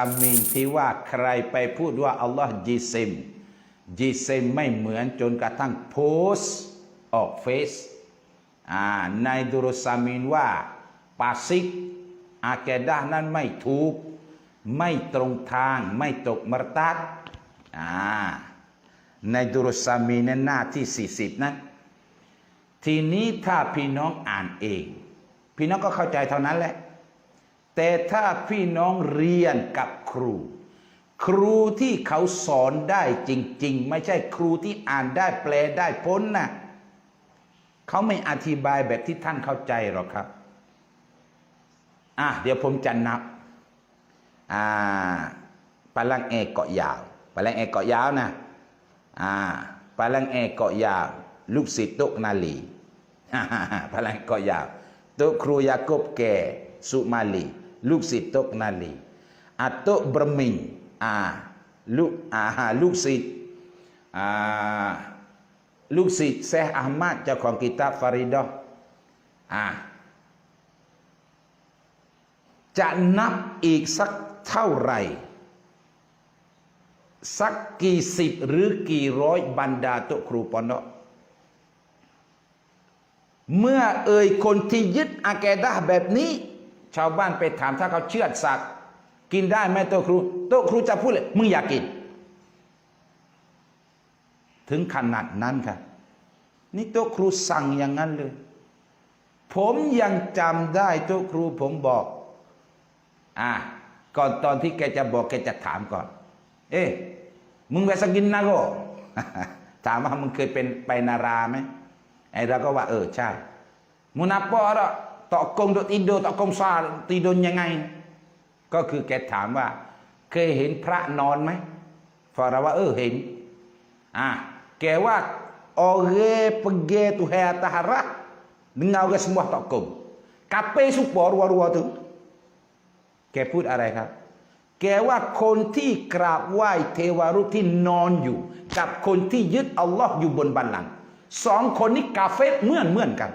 อามีนที่ว่าใครไปพูดว่าอัลลอฮ์จีเซมจีเซมไม่เหมือนจนกระทั่งโพสออกเฟซอ่าในดุรสามีนว่าปาซิกอาแกดานั้นไม่ถูก ไม่ตรงทางไม่ตกมรตัดอ่าในดุรสามีนนั้นหน้าที่ 40 นั้น ทีนี้ถ้าพี่น้องอ่านเอง พี่น้องก็เข้าใจเท่านั้นแหละ แต่ถ้าพี่น้องเรียนกับครู ครูที่เขาสอนได้จริง ๆ ไม่ใช่ครูที่อ่านได้แปลได้พ้นนะเขาไม่อธิบายแบบที่ท่านเข้าใจหรอกครับอะเดี๋ยวผมจะนับอ่าปลังเอกเกาะยาวปาลังเอกเกาะยาวนะอ่าปาลังเอกเกาะยาว ลูกศิษย์โตกนาลีปาลังเกาะยาวโตะครูยากบแก่สุมาลี ลูกศิษย์ตกนาลีอาโตบรมิงอ่าลูกอ่าลูกศิษย์อ่าลูกศิษย์เซฮอามัดเจ้าของกิตาฟาริดออ่าจะนับอีกสักเท่าไหร่สักกี่สิบหรือกี่ร้อยบรรดาตะครูปอนเนาะเมื่อเอ่ยคนที่ยึดอาแกดาแบบนี้ ชาวบ้านไปถามถ้าเขาเชื่อดสัตว์กินได้ไหมโตะครูโตะครูจะพูดเลยมึงอยากกิน ถึงขนาดนั้นค่ะนี่โตะครูสั่งอย่างนั้นเลย ผมยังจำได้โตะครูผมบอก อะก่อนตอนที่แกจะบอกแกจะถามก่อน เอ๊ะมึงไปสกินนะโกถามว่ามึงเคยเป็นไปนาราไหมไอ้เราก็ว่า เออใช่มุนับปอรอ กกงดติโดตอกกงซาติโดนยังไงก็คือแกถามว่า เคยเห็นพระนอนไหมฟาราว่าเออเห็น อะแกว่าโอเกปเกตุเฮตาฮาระ dengan orang semua tak kong. Kape supo ruwa-ruwa tu? แกพูดอะไรครับ แกว่าคนที่กราบไหว้เทวรูปที่นอนอยู่ กับคนที่ยึดอัลลอฮ์อยู่บนบัลลังก์สองคนนี้กาเฟรเหมือนเหมือนกัน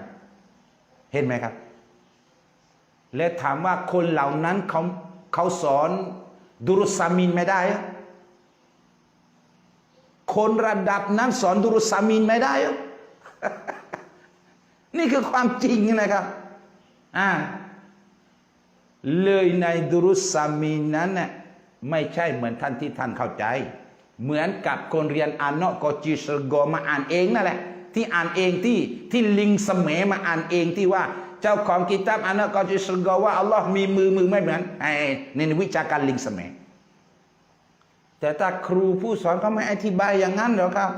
เห็นไหมครับ และถามว่าคนเหล่านั้นเขาเขาสอนดุรุสามินไม่ได้ คนระดับนั้นสอนดุรุสามินไม่ได้ นี่คือความจริงนะครับอ่าเลยในดุรุสามีนั้นน่ะไม่ใช่เหมือนท่านที่ท่านเข้าใจ เหมือนกับคนเรียนอานอกอจิสโกมาอ่านเองนั่นแหละ ที่อ่านเองที่ที่ลิงเสมมาอ่านเองที่ว่า จ้าของกิตาบอานอกอจิสโกว่าอัลลอฮ์มีมือมือไม่เหมือนไอ้ในวิชาการลิงเสมแต่ถ้าครูผู้สอนเขาไม่อธิบายอย่างนั้นหรอกครับ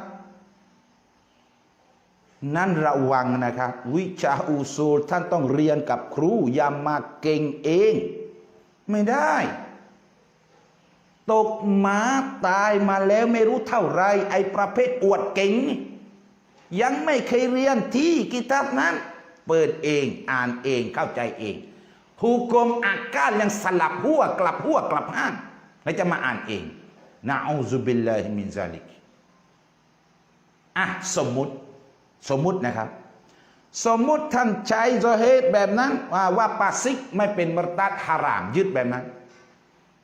นั่นระวังนะครับ วิชาอุซูลท่านต้องเรียนกับครู อย่ามาเก่งเอง ไม่ได้ ตกหมาตายมาแล้วไม่รู้เท่าไร ไอ้ประเภทอวดเก่ง ยังไม่เคยเรียนที่กิตาบนั้น เปิดเอง อ่านเองเข้าใจเองฮูกมอากาศยังสลับหัวกลับหัวกลับห้างแล้วจะมาอ่านเองนะอูซุบิลลาฮิมินซาลิกอะสมมุติสมมุตินะครับ สมมุติท่านใช้โซเฮตแบบนั้น ว่าว่าปาซิกไม่เป็นมรตัดฮารามยึดแบบนั้น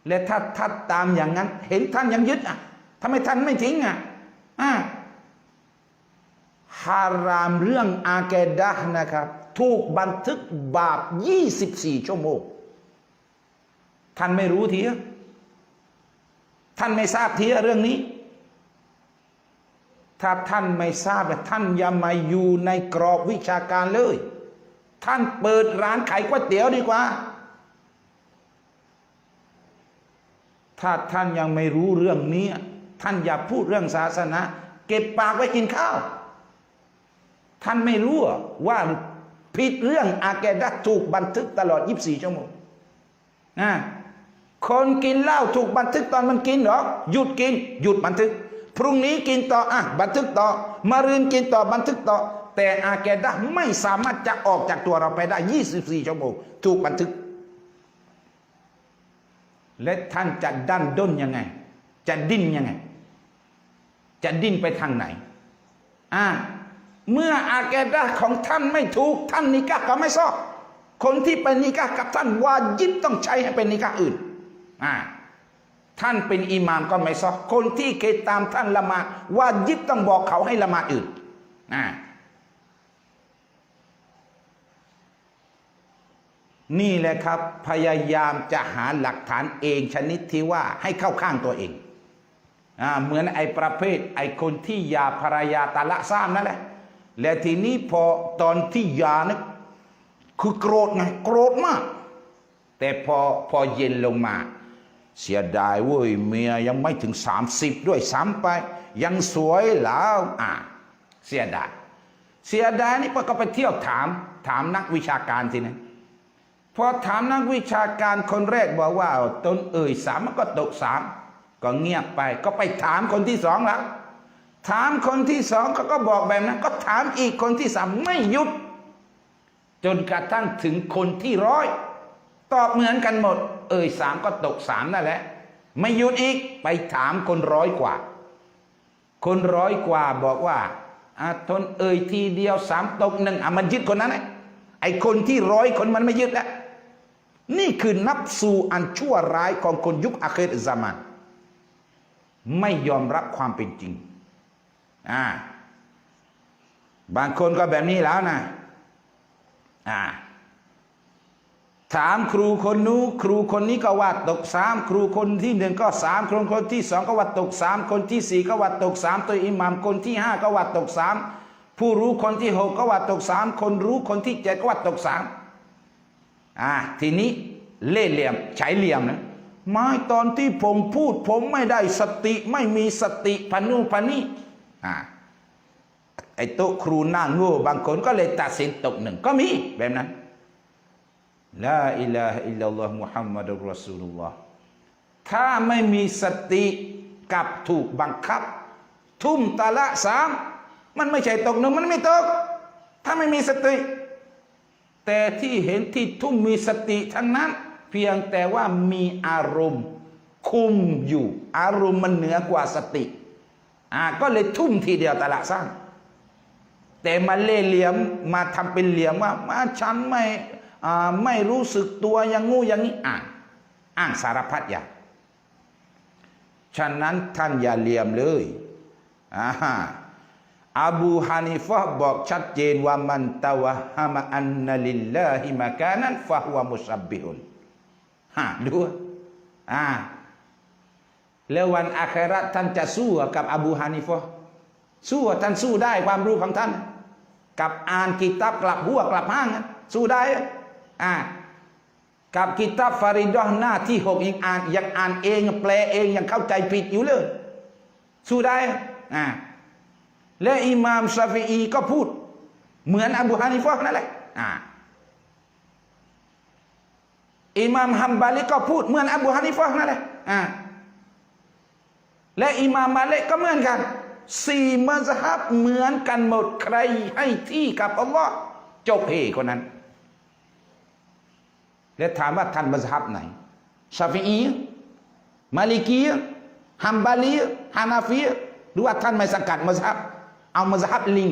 และถ้าท่านตามอย่างนั้น เห็นท่านยังยึดอะทำไมท่านไม่ทิ้งอะอ่า ฮารามเรื่องอาเกดะนะครับ ถูกบันทึกบาป 24 ชั่วโมง ท่านไม่รู้ทีอะท่านไม่ทราบทีเรื่องนี้ ถ้าท่านไม่ทราบท่านอย่ามาอยู่ในกรอบวิชาการเลย ท่านเปิดร้านขายก๋วยเตี๋ยวดีกว่า ถ้าท่านยังไม่รู้เรื่องนี้ ท่านอย่าพูดเรื่องศาสนา เก็บปากไว้กินข้าว ท่านไม่รู้ว่าผิดเรื่องอาแกดะถูกบันทึกตลอด 24 ชั่วโมงนะคนกินเหล้าถูกบันทึกตอนมันกินหรอ หยุดกิน หยุดบันทึก พรุ่งนี้กินต่ออะบันทึกต่อ มารืนกินต่อบันทึกต่อ แต่อาแกดะไม่สามารถจะออกจากตัวเราไปได้ 24 ชั่วโมง ถูกบันทึก และท่านจะดันด้นยังไง จะดิ้นยังไง จะดิ้นไปทางไหนอ่า เมื่ออาแกดะของท่านไม่ถูกท่านนิกะก็ไม่ชอบคนที่เป็นนิกะกับท่านวาจิบต้องใช้ให้เป็นนิกะอื่นอ่าท่านเป็นอิหมามก็ไม่ซอคนที่เคยตามท่านละมาวาจิบต้องบอกเขาให้ละมาอื่นอ่านี่แหละครับ พยายามจะหาหลักฐานเองชนิดที่ว่าให้เข้าข้างตัวเองอ่าเหมือนไอ้ประเภท ไอ้คนที่ยาภรรยาตาละซ้ำนั่นแหละ และทีนี้พอตอนที่ยานะคือโกรธไงโกรธมาก แต่พอพอเย็นลงมา เสียดายเว้ยเมียยังไม่ถึง30ด้วยซ้ำไป ยังสวยแล้วอ่าเสียดายเสียดายนี่ก็ไปเที่ยวถาม ถามนักวิชาการทีนั้นพอถามนักวิชาการคนแรกบอกว่าตนเอ่ยสามมันก็ตกสามก็เงียบไป ก็ไปถามคนที่สองแล้ว ถามคนที่สองเขาก็บอกแบบนั้น ก็ถามอีกคนที่สามไม่หยุด จนกระทั่งถึงคนที่ร้อย ตอบเหมือนกันหมด เอ่ยสามก็ตกสามนั่นแหละ ไม่หยุดอีกไปถามคนร้อยกว่า คนร้อยกว่าบอกว่าอาทนเอ่ยทีเดียวสามตกหนึ่งอะมันยึดคนนั้นไงไอคนที่ร้อยคนมันไม่ยึดแล้วนี่คือนับสู่อันชั่วร้ายของคนยุคอาเครซามานไม่ยอมรับความเป็นจริง อ่า บางคนก็แบบนี้แล้วนะอ่า ถามครูคนนู้นครูคนนี้ก็ว่าตกสามครูคนที่หนึ่งก็สามครูคนที่สองก็ว่าตกสามคนที่สี่ก็ว่าตกสามตัวอิหมามคนที่ห้าก็ว่าตกสามผู้รู้คนที่หกก็ว่าตกสามคนรู้คนที่เจ็ดก็ว่าตกสามอ่าทีนี้เล่ห์เหลี่ยมใช้เหลี่ยมนะไม่ตอนที่ผมพูดผมไม่ได้สติไม่มีสติพนุพนี อ่าไอ้โต๊ะครูหน้าโง่บางคนก็เลยตัดสินตกหนึ่งก็มีแบบนั้นลาอิลาฮอิลลัลลอฮ์มุฮัมมัดุลรอสูลุลลอฮ์ถ้าไม่มีสติกับถูกบังคับ ทุ่มตะละสามมันไม่ใช่ตกหนึ่งมันไม่ตก ถ้าไม่มีสติ แต่ที่เห็นที่ทุ่มมีสติทั้งนั้น เพียงแต่ว่ามีอารมณ์ คุมอยู่ อารมณ์มันเหนือกว่าสติ อ่าก็เลยทุ่มทีเดียวตะละสร้าง แต่มาเล่เหลี่ยมมาทำเป็นเหลี่ยมว่ามาฉันไม่ไม่รู้สึกตัวอย่างงูอย่างนี้อ่างอ้างสารพัดอย่างฉะนั้นท่านอย่าเหลี่ยมเลยอ่าอบูฮานิฟะบอกชัดเจนว่ามันตะวะฮามะอันนัลิลลาฮิมะกานันฟะฮุวะมุสับบิฮุนฮะดูอ่า แล้ววันอาคราท่านจะสู้กับอบูฮานิฟะห์สู้ท่านสู้ได้ความรู้ของท่าน กับอ่านกิตับกลับหัวกลับห้าง สู้ได้อ่ากับกิตับฟาริดอหน้าที่หกยังอ่านยังอ่านเองแปลเองยังเข้าใจผิดอยู่เลย สู้ได้อ่าและอิหม่ามชาฟีอีก็พูด เหมือนอบูฮานิฟะนั่นแหละอ่าอิหม่ามฮัมบาลิก็พูดเหมือนอบูฮานิฟะนั่นแหละอ่า และอิมามมาเลกก็เหมือนกันสี่มัซฮับเหมือนกันหมดใครให้ที่กับอัลลอฮ์จบเฮคนนั้น แล้วถามว่าท่านมัซฮับไหนชาฟีอีมาลิกีฮัมบาลีฮานาฟีหรือว่าท่านไม่สังกัดมัซฮับ เอามัซฮับลิง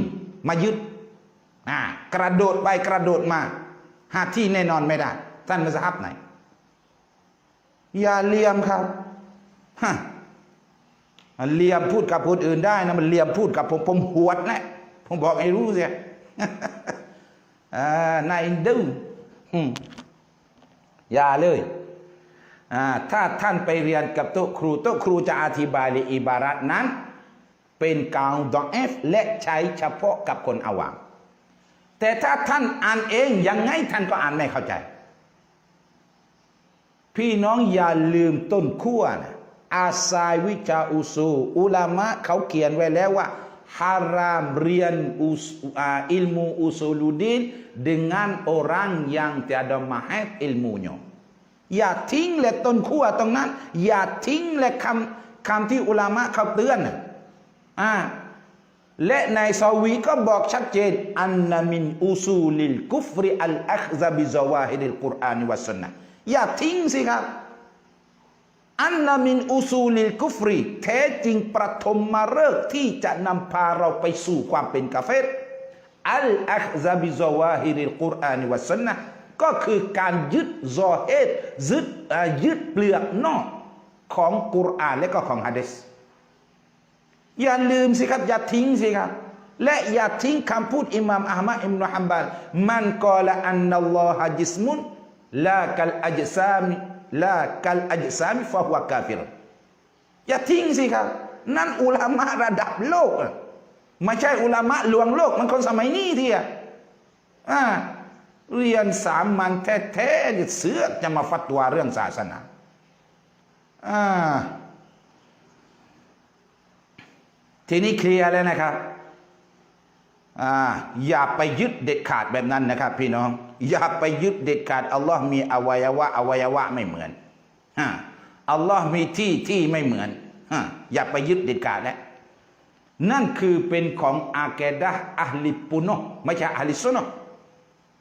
มายึดอ่ากระโดดไปกระโดดมา หาที่แน่นอนไม่ได้ ท่านมัซฮับไหน อย่าเลียมครับฮะ เลียมพูดกับคนอื่นได้นะมันเลียมพูดกับผมผมหวดนะผมบอกให้รู้เสียอ่านายดื้ออย่าเลยอ่าถ้าท่านไปเรียนกับโต๊ะครูโต๊ะครูจะอธิบายในอิบารัตนั้น เป็นกาวดองเอฟและใช้เฉพาะกับคนอวามแต่ถ้าท่านอ่านเองยังไงท่านก็อ่านไม่เข้าใจ พี่น้องอย่าลืมต้นขั้วนะ อาซายวิชาอุซู อุลามะเขาเขียนไว้แล้วว่าฮารามเรียนอุสอิลมูอุซูลุดิน dengan orang yang tiada mahal ilmunya อย่าทิ้งเลยต้นขั้วตรงนั้น อย่าทิ้งเลยคำคำที่อุลามะเขาเตือนอ่าและในซาวีก็บอกชัดเจนอันนามินอุซูลิลกุฟริอัลอัคซาบิซาวาฮิลกุรอานิวัสสุนนะอย่าทิ้งสิครับ อันนามินอุซูลิลกุฟรีแท้จริงประทมมาเริกที่จะนำพาเราไปสู่ความเป็นกาเฟรอัลอัคซาบิซาวาฮิริลกุรอานิวัสนนะก็คือการยึดซอเฮดยึดยึดเปลือกนอกของกุรอานและก็ของฮะดิษอย่าลืมสิครับอย่าทิ้งสิครับและอย่าทิ้งคำพูดอิหม่ามอัลมัดอิบนุฮัมบัลมันกอละอันนัลลอฮะจิสมุนลากัลอัจซาม ลากัลอัจซามฟะฮุวะกาฟิรอย่าทิ้งสิครับ นั่นอุลามะระดับโลกไม่ใช่อุลามะลวงโลก มันคนสมัยนี้ที่อ่าเรียนสามัญแท้ๆเนี่ยเสือกจะมาฟัดตัวเรื่องศาสนาอ่าทีนี้เคลียร์แล้วนะครับ อย่าไปยึดเด็ดขาดแบบนั้นนะครับ พี่น้อง อย่าไปยึดเด็ดขาดอัลลอฮ์มีอวัยวะอวัยวะไม่เหมือนอัลลอฮ์มีที่ที่ไม่เหมือนอย่าไปยึดเด็ดขาดแล้วนั่นคือเป็นของอาเกดะอัลลิปุโนไม่ใช่อัลลิซุนนะห์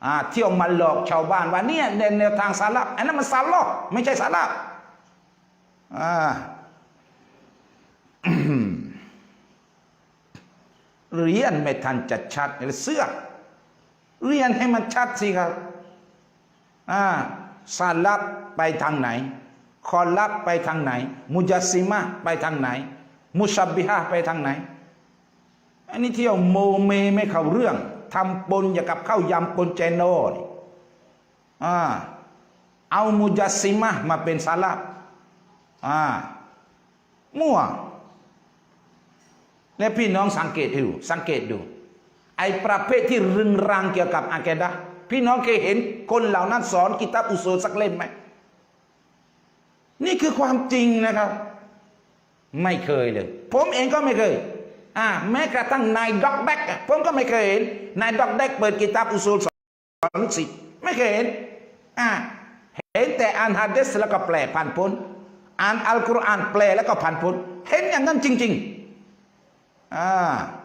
อ่าเที่ยวมาหลอกชาวบ้านว่าเนี่ยในแนวทางสาลับอันนั้นมันสาลอไม่ใช่สาลับอ่า เรียนไม่ทันจะชัดเลยเสื้อเรียนให้มันชัดสิครับอ่าสาลับไปทางไหน คอลับไปทางไหน มุจัสซิมะไปทางไหน มุชับบิฮะไปทางไหน อันนี้เที่ยวโมเมไม่เข้าเรื่องทำปนอย่ากับข้าวยำปนเจโนอ่าเอามุจัสซิมะมาเป็นสาลับอ่ามั่ว และพี่น้องสังเกตดูสังเกตดู ไอ้ประเภทที่รึงรังเกี่ยวกับอาเกดะพี่น้องเคยเห็นคนเหล่านั้นสอนกิตาบอุซูลสักเล่มไหมนี่คือความจริงนะครับ ไม่เคยเลย ผมเองก็ไม่เคยอ่าแม้กระทั่งนายด็อกแบกผมก็ไม่เคยเห็นนายด็อกแบกเปิดกิตาบอุซูลสอนลูกศิษย์ไม่เคยเห็นอ่าเห็นแต่อ่านฮะดิษแล้วก็แปลผ่านพ้นอ่านอัลกุรอานแปลแล้วก็ผ่านพ้นเห็นอย่างนั้นจริง ๆ อ่า